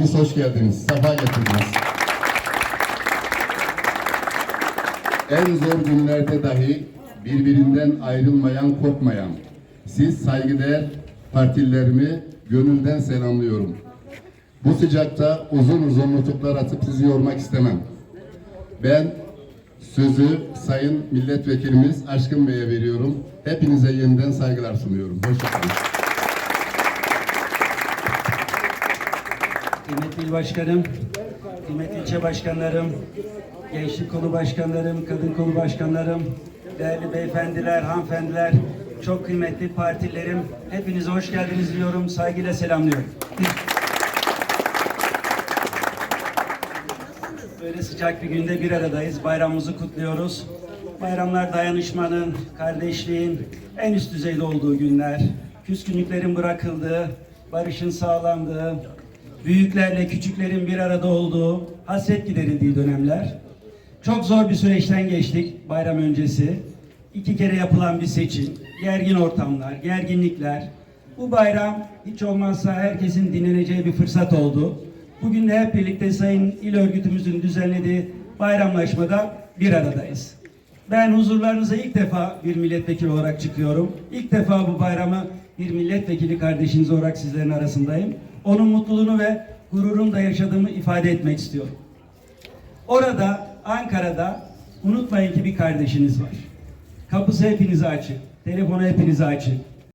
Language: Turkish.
Hepiniz hoş geldiniz. Safa getirdiniz. En zor günlerde dahi birbirinden ayrılmayan, kopmayan, siz saygıdeğer partililerimi gönülden selamlıyorum. Bu sıcakta uzun uzun nutuklar atıp sizi yormak istemem. Ben sözü Sayın Milletvekilimiz Aşkın Bey'e veriyorum. Hepinize yeniden saygılar sunuyorum. Hoşçakalın. Kıymetli il başkanım, kıymetli ilçe başkanlarım, gençlik kolu başkanlarım, kadın kolu başkanlarım, değerli beyefendiler, hanımefendiler, çok kıymetli partilerim, hepinize hoş geldiniz diyorum, saygıyla selamlıyorum. Böyle sıcak bir günde bir aradayız, bayramımızı kutluyoruz. Bayramlar dayanışmanın, kardeşliğin en üst düzeyde olduğu günler. Küskünlüklerin bırakıldığı, barışın sağlandığı, büyüklerle küçüklerin bir arada olduğu, hasret giderildiği dönemler. Çok zor bir süreçten geçtik bayram öncesi. İki kere yapılan bir seçim, gergin ortamlar, gerginlikler. Bu bayram hiç olmazsa herkesin dinleneceği bir fırsat oldu. Bugün de hep birlikte Sayın İl Örgütümüzün düzenlediği bayramlaşmada bir aradayız. Ben huzurlarınıza ilk defa bir milletvekili olarak çıkıyorum. İlk defa bu bayramı bir milletvekili kardeşiniz olarak sizlerin arasındayım. Onun mutluluğunu ve gururunu da yaşadığımı ifade etmek istiyorum. Orada Ankara'da unutmayın ki bir kardeşiniz var. Kapısı hepinize açık. Telefonu hepinize açık.